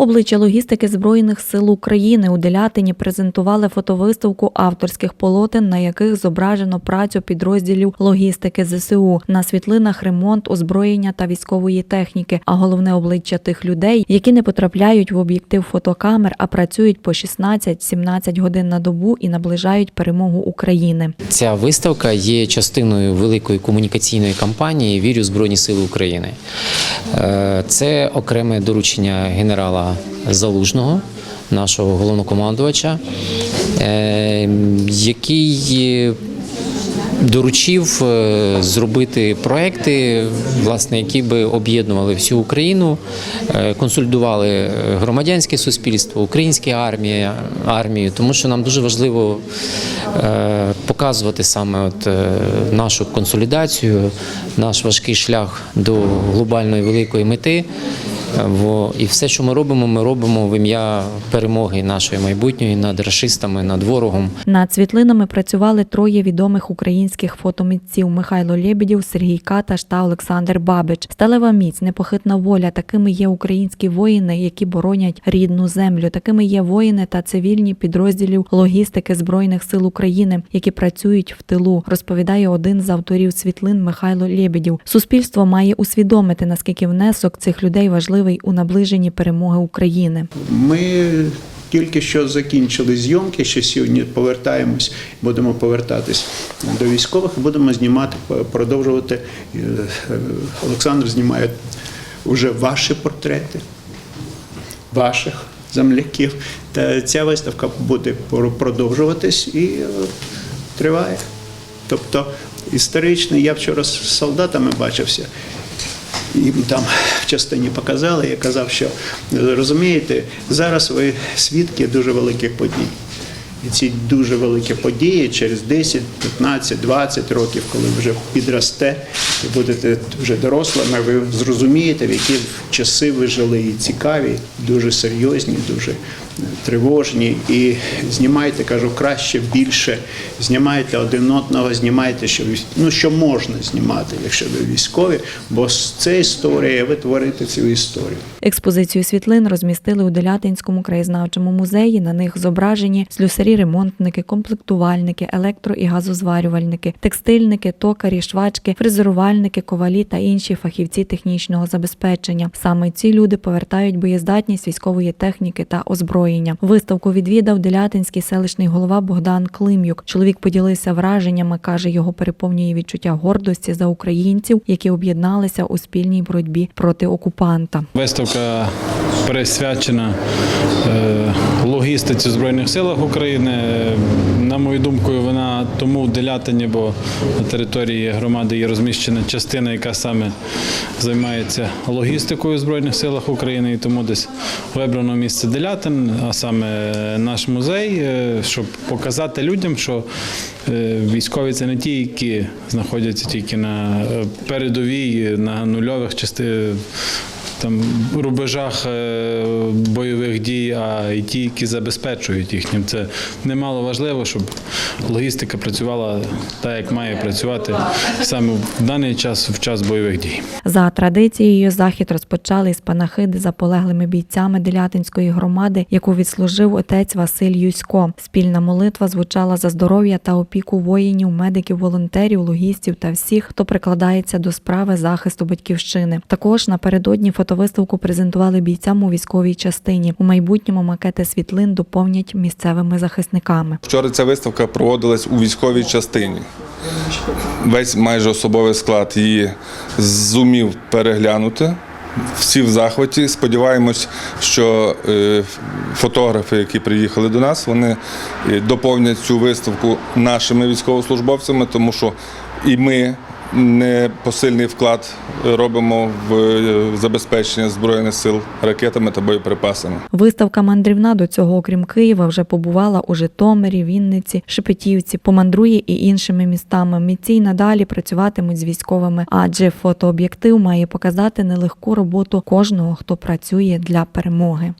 Обличчя логістики Збройних сил України у Делятині презентували фотовиставку авторських полотен, на яких зображено працю підрозділів логістики ЗСУ. На світлинах ремонт, озброєння та військової техніки, а головне обличчя тих людей, які не потрапляють в об'єктив фотокамер, а працюють по 16-17 годин на добу і наближають перемогу України. Ця виставка є частиною великої комунікаційної кампанії Вірю Збройні Сили України. Е, Це окреме доручення генерала Залужного, нашого головнокомандувача, е, який доручив е, зробити проекти, власне, які би об'єднували всю Україну, е, консолідували громадянське суспільство, українські армії, армію, тому що нам дуже важливо е, показувати саме от е, нашу консолідацію, наш важкий шлях до глобальної великої мети. І все, що ми робимо, ми робимо в ім'я перемоги нашої майбутньої над рашистами, над ворогом. Над світлинами працювали троє відомих українських фотомитців Михайло Лєбідєв, Сергій Каташ та Олександр Бабич. Сталева міць, непохитна воля. Такими є українські воїни, які боронять рідну землю. Такими є воїни та цивільні підрозділів логістики збройних сил України, які працюють в тилу. Розповідає один з авторів світлин Михайло Лєбідєв. Суспільство має усвідомити наскільки внесок цих людей важливий у наближенні перемоги України. Ми тільки що закінчили зйомки, ще сьогодні повертаємось, будемо повертатись до військових будемо знімати, продовжувати. Е, Олександр знімає вже ваші портрети, ваших земляків. Та ця виставка буде про- продовжуватись і е, триває. Тобто історичний, я вчора з солдатами бачився. Їм там в частині показали, я казав, що розумієте, зараз ви свідки дуже великих подій. І ці дуже великі події через 10, 15, 20 років, коли вже підросте і будете вже дорослими, ви зрозумієте, в які часи ви жили і цікаві, дуже серйозні, дуже тривожні. І знімайте, кажу, краще, більше, знімайте один одного, знімайте, що, ну, що можна знімати, якщо ви військові, бо це історія, ви творите цю історію. Експозицію світлин розмістили у Делятинському краєзнавчому музеї. На них зображені слюсарі-ремонтники, комплектувальники, електро- і газозварювальники, текстильники, токарі, швачки, фрезерувальники, ковалі та інші фахівці технічного забезпечення. Саме ці люди повертають боєздатність військової техніки та озброєння. Виставку відвідав Делятинський селищний голова Богдан Клим'юк. Чоловік поділився враженнями. каже, його переповнює відчуття гордості за українців, які об'єдналися у спільній боротьбі проти окупанта. Виставка присвячена е, логістиці в Збройних силах України. На мою думку, вона тому в Делятині, бо на території громади є розміщена частина, яка саме займається логістикою в Збройних силах України, і тому десь вибрано місце Делятин, а саме наш музей, е, щоб показати людям, що е, військові це не ті, які знаходяться тільки на е, передовій, на нульових частинах там рубежах бойових дій, а й ті, які забезпечують їхнім. Це немало важливо, щоб логістика працювала так, як має працювати саме в даний час, в час бойових дій. За традицією захід розпочали із панахиди за полеглими бійцями Делятинської громади, яку відслужив отець Василь Юсько. Спільна молитва звучала за здоров'я та опіку воїнів, медиків, волонтерів, логістів та всіх, хто прикладається до справи захисту батьківщини. Також напередодні фотовиставку презентували бійцям у військовій частині. У майбутньому макети світлин доповнять місцевими захисниками. Вчора ця виставка проводилась у військовій частині. Весь майже особовий склад її зумів переглянути. Всі в захваті. Сподіваємось, що е, фотографи, які приїхали до нас, вони е, доповнять цю виставку нашими військовослужбовцями, тому що і ми непосильний вклад робимо в е, забезпечення збройних сил ракетами та боєприпасами. Виставка мандрівна до цього, окрім Києва, вже побувала у Житомирі, Вінниці, Шепетівці, помандрує і іншими містами. Митці й надалі працюватимуть з військовими, адже фотооб'єктив має показати нелегку роботу кожного, хто працює для перемоги.